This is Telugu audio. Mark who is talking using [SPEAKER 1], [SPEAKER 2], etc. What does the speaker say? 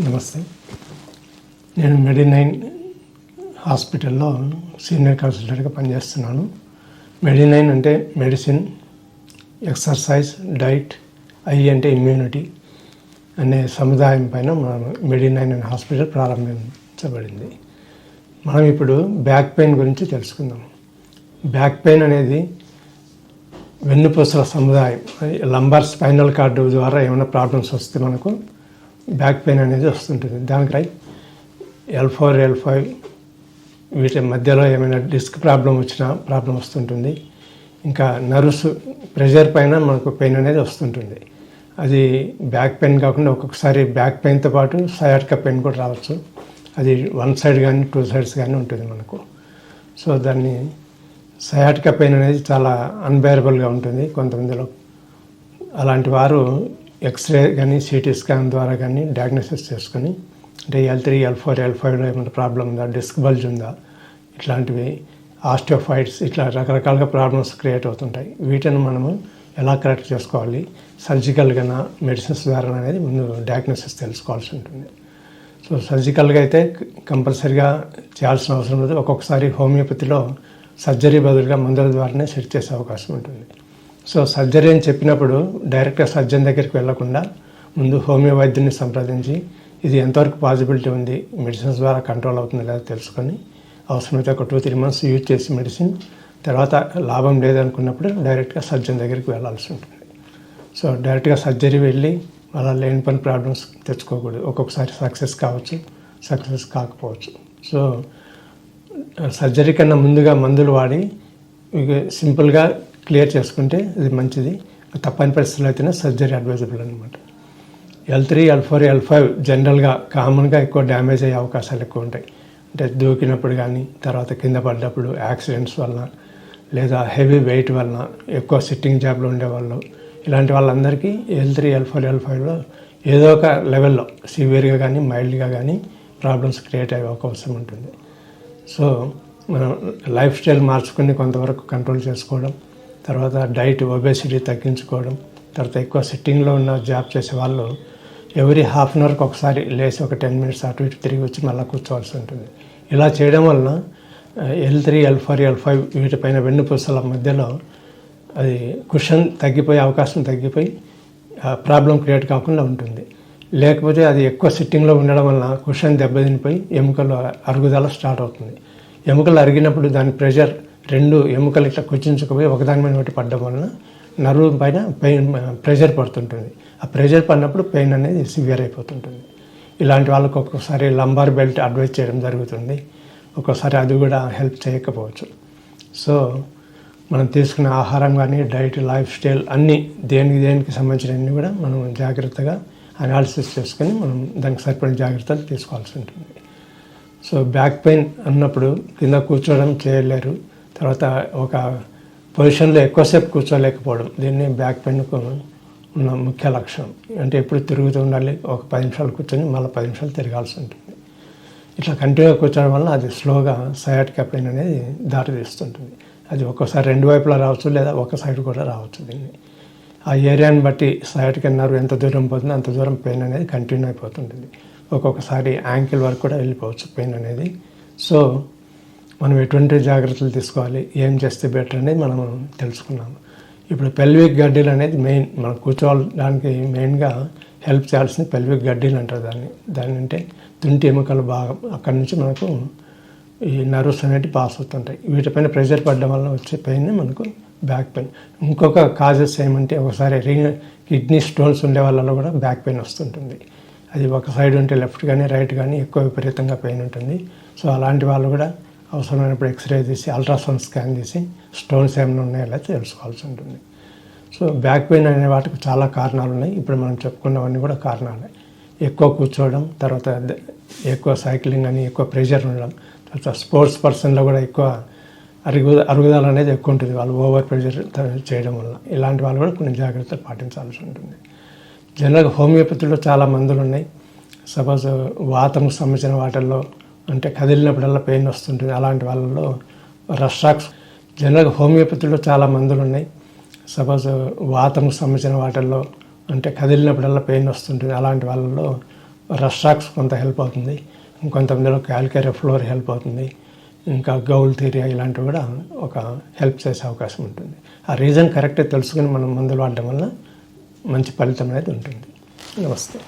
[SPEAKER 1] నమస్తే. నేను మెడినైన్ హాస్పిటల్లో సీనియర్ కన్సల్టెంట్గా పనిచేస్తున్నాను. మెడినైన్ అంటే మెడిసిన్ ఎక్సర్సైజ్ డైట్ ఐ అంటే ఇమ్యూనిటీ అనే సముదాయం పైన మనం మెడినైన్ అనే హాస్పిటల్ ప్రారంభించబడింది. మనం ఇప్పుడు బ్యాక్ పెయిన్ గురించి తెలుసుకుందాం. బ్యాక్ పెయిన్ అనేది వెన్నుపూసల సముదాయం లంబర్ స్పైనల్ కార్డు ద్వారా ఏమైనా ప్రాబ్లమ్స్ వస్తే మనకు బ్యాక్ పెయిన్ అనేది వస్తుంటుంది. దానికై ఎల్ ఫోర్ ఎల్ ఫైవ్ వీటి మధ్యలో ఏమైనా డిస్క్ ప్రాబ్లం వచ్చినా ప్రాబ్లం వస్తుంటుంది. ఇంకా నర్వ్స్ ప్రెషర్ పైన మనకు పెయిన్ అనేది వస్తుంటుంది. అది బ్యాక్ పెయిన్ కాకుండా ఒక్కొక్కసారి బ్యాక్ పెయిన్తో పాటు సయాటిక పెయిన్ కూడా రావచ్చు. అది వన్ సైడ్ కానీ టూ సైడ్స్ కానీ ఉంటుంది మనకు. సో దాన్ని సయాటిక పెయిన్ అనేది చాలా అన్బేరబుల్గా ఉంటుంది. కొంతమందిలో అలాంటి వారు ఎక్స్రే కానీ సిటీ స్కాన్ ద్వారా కానీ డయాగ్నోసిస్ చేసుకొని అంటే L three L four L ఫైవ్లో ఏమైనా ప్రాబ్లం ఉందా? డిస్క్ బల్జ్ ఉందా? ఇట్లాంటివి ఆస్టియోఫైట్స్ ఇట్లా రకరకాలుగా ప్రాబ్లమ్స్ క్రియేట్ అవుతుంటాయి. వీటిని మనము ఎలా కరెక్ట్ చేసుకోవాలి? సర్జికల్గా మెడిసిన్స్ ద్వారా అనేది ముందు డయాగ్నోసిస్ తెలుసుకోవాల్సి ఉంటుంది. సో సర్జికల్గా అయితే కంపల్సరిగా చేయాల్సిన అవసరం లేదు. ఒక్కొక్కసారి హోమియోపతిలో సర్జరీ బదులుగా మందుల ద్వారానే సెట్ చేసే అవకాశం ఉంటుంది. సో సర్జరీ అని చెప్పినప్పుడు డైరెక్ట్గా సర్జన్ దగ్గరికి వెళ్ళకుండా ముందు హోమియో వైద్యుని సంప్రదించి ఇది ఎంతవరకు పాసిబిలిటీ ఉంది మెడిసిన్స్ ద్వారా కంట్రోల్ అవుతుందో లేదో తెలుసుకొని అవసరమైతే ఒక టూ త్రీ మంత్స్ యూజ్ చేసి మెడిసిన్ తర్వాత లాభం లేదనుకున్నప్పుడు డైరెక్ట్గా సర్జన్ దగ్గరికి వెళ్ళాల్సి ఉంటుంది. సో డైరెక్ట్గా సర్జరీ వెళ్ళి అలా లేని పని ప్రాబ్లమ్స్ తెచ్చుకోకూడదు. ఒక్కొక్కసారి సక్సెస్ కావచ్చు సక్సెస్ కాకపోవచ్చు. సో సర్జరీ కన్నా ముందుగా మందులు వాడి సింపుల్గా క్లియర్ చేసుకుంటే ఇది మంచిది. తప్పని పరిస్థితుల్లో అయితేనే సర్జరీ అడ్వైజబుల్ అనమాట L three L four L five జనరల్గా కామన్గా ఎక్కువ డ్యామేజ్ అయ్యే అవకాశాలు ఎక్కువ ఉంటాయి. అంటే దూకినప్పుడు కానీ తర్వాత కింద పడ్డప్పుడు యాక్సిడెంట్స్ వలన లేదా హెవీ వెయిట్ వలన ఎక్కువ సిట్టింగ్ జాబ్లో ఉండేవాళ్ళు ఇలాంటి వాళ్ళందరికీ L three L four L ఫైవ్లో ఏదో ఒక లెవెల్లో సివియర్గా కానీ మైల్డ్గా కానీ ప్రాబ్లమ్స్ క్రియేట్ అయ్యే అవకాశం ఉంటుంది. సో మనం లైఫ్ స్టైల్ మార్చుకుని కొంతవరకు కంట్రోల్ చేసుకోవడం తర్వాత డైట్ ఒబేసిటీ తగ్గించుకోవడం తర్వాత ఎక్కువ సిట్టింగ్లో ఉన్న జాబ్ చేసే వాళ్ళు ఎవ్రీ హాఫ్ అన్ అవర్కి ఒకసారి లేచి ఒక టెన్ మినిట్స్ అటు ఇటు తిరిగి వచ్చి మళ్ళీ కూర్చోవాల్సి ఉంటుంది. ఇలా చేయడం వలన L three L four L five వీటిపైన వెన్నుపూసల మధ్యలో అది కుషన్ తగ్గిపోయే అవకాశం తగ్గిపోయి ప్రాబ్లం క్రియేట్ కాకుండా ఉంటుంది. లేకపోతే అది ఎక్కువ సిట్టింగ్లో ఉండడం వలన కుషన్ దెబ్బతినిపోయి ఎముకలు అరుగుదల స్టార్ట్ అవుతుంది. ఎముకలు అరిగినప్పుడు దాని ప్రెషర్ రెండు ఎముకలు ఇట్లా కుచించుకుపోయి ఒకదాని మీద ఒకటి పడ్డం వలన నరువు పైన పెయిన్ ప్రెషర్ పడుతుంటుంది. ఆ ప్రెషర్ పడినప్పుడు పెయిన్ అనేది సివియర్ అయిపోతుంటుంది. ఇలాంటి వాళ్ళకు ఒక్కొక్కసారి లంబార్ బెల్ట్ అడ్వైజ్ చేయడం జరుగుతుంది. ఒక్కోసారి అది కూడా హెల్ప్ చేయకపోవచ్చు. సో మనం తీసుకునే ఆహారం కానీ డైట్ లైఫ్ స్టైల్ అన్నీ దేనికి దేనికి సంబంధించినవన్నీ కూడా మనం జాగ్రత్తగా అనాలిసిస్ చేసుకొని మనం దానికి సరిపడిన జాగ్రత్తలు తీసుకోవాల్సి ఉంటుంది. సో బ్యాక్ పెయిన్ అన్నప్పుడు కింద కూర్చోవడం చేయలేరు. తర్వాత ఒక పొజిషన్లో ఎక్కువసేపు కూర్చోలేకపోవడం. దీన్ని బ్యాక్ పెయిన్కు ఉన్న ముఖ్య లక్షణం. అంటే ఎప్పుడు తిరుగుతూ ఉండాలి ఒక పది నిమిషాలు కూర్చొని మళ్ళీ పది నిమిషాలు తిరగాల్సి ఉంటుంది. ఇట్లా కంటిన్యూగా కూర్చోవడం వల్ల అది స్లోగా సయాటికా పెయిన్ అనేది దారితీస్తుంటుంది. అది ఒక్కోసారి రెండు వైపులా రావచ్చు లేదా ఒక సైడ్ కూడా రావచ్చు దీన్ని. ఆ ఏరియాని బట్టి సయాటికా నర్వ్ ఎంత దూరం పోతుందో అంత దూరం పెయిన్ అనేది కంటిన్యూ అయిపోతుంటుంది. ఒక్కొక్కసారి యాంకిల్ వరకు కూడా వెళ్ళిపోవచ్చు పెయిన్ అనేది. సో మనం ఎటువంటి జాగ్రత్తలు తీసుకోవాలి? ఏం చేస్తే బెటర్ అనేది మనం తెలుసుకున్నాము ఇప్పుడు పెల్విక్ గడ్డీలు అనేది మెయిన్ మనం కూర్చోవడానికి మెయిన్గా హెల్ప్ చేయాల్సింది పెల్విక్ గడ్డీలు అంటారు దాన్ని. దాని అంటే తుంటి ఎముకల భాగం. అక్కడి నుంచి మనకు ఈ నర్వ్స్ అనేవి పాస్ అవుతుంటాయి. వీటిపైన ప్రెషర్ పడడం వల్ల వచ్చే పెయిన్ మనకు బ్యాక్ పెయిన్ ఇంకొక కాజెస్ ఏమంటే ఒకసారి రీ కిడ్నీ స్టోన్స్ ఉండే వాళ్ళలో కూడా బ్యాక్ పెయిన్ వస్తుంటుంది. అది ఒక సైడ్ ఉంటే లెఫ్ట్ కానీ రైట్ కానీ ఎక్కువ విపరీతంగా పెయిన్ ఉంటుంది. సో అలాంటి వాళ్ళు కూడా అవసరమైనప్పుడు ఎక్స్రే తీసి అల్ట్రాసౌండ్ స్కాన్ తీసి స్టోన్స్ ఏమైనా ఉన్నాయో లేదా తెలుసుకోవాల్సి ఉంటుంది. సో బ్యాక్ పెయిన్ అనే వాటికి చాలా కారణాలు ఉన్నాయి ఇప్పుడు మనం చెప్పుకున్నవన్నీ కూడా కారణాలే. ఎక్కువ కూర్చోవడం తర్వాత ఎక్కువ సైక్లింగ్ అని ఎక్కువ ప్రెషర్ ఉండడం తర్వాత స్పోర్ట్స్ పర్సన్లో కూడా ఎక్కువ అరుగు అరుగుదల అనేది ఎక్కువ ఉంటుంది. వాళ్ళు ఓవర్ ప్రెషర్ చేయడం వల్ల. ఇలాంటి వాళ్ళు కూడా కొన్ని జాగ్రత్తలు పాటించాల్సి ఉంటుంది. జనరల్గా హోమియోపతిలో చాలా మందులు ఉన్నాయి సపోజ్ వాతం సంబంధించిన వాటిల్లో అంటే కదిలినప్పుడల్లా పెయిన్ వస్తుంటుంది. అలాంటి వాళ్ళలో రస్ట్రాక్స్ జనరల్గా హోమియోపతిలో చాలా మందులు ఉన్నాయి సపోజ్ వాతం సంబంధించిన వాటిల్లో అంటే కదిలినప్పుడల్లా పెయిన్ వస్తుంటుంది. అలాంటి వాళ్ళలో రస్ట్రాక్స్ కొంత హెల్ప్ అవుతుంది. ఇంకొంతమందిలో క్యాల్కేరియా ఫ్లోర్ హెల్ప్ అవుతుంది. ఇంకా గౌల్ థీరియా ఇలాంటివి కూడా ఒక హెల్ప్ చేసే అవకాశం ఉంటుంది. ఆ రీజన్ కరెక్ట్గా తెలుసుకుని మనం మందులు వాడటం వల్ల మంచి ఫలితం అనేది ఉంటుంది. నమస్తే.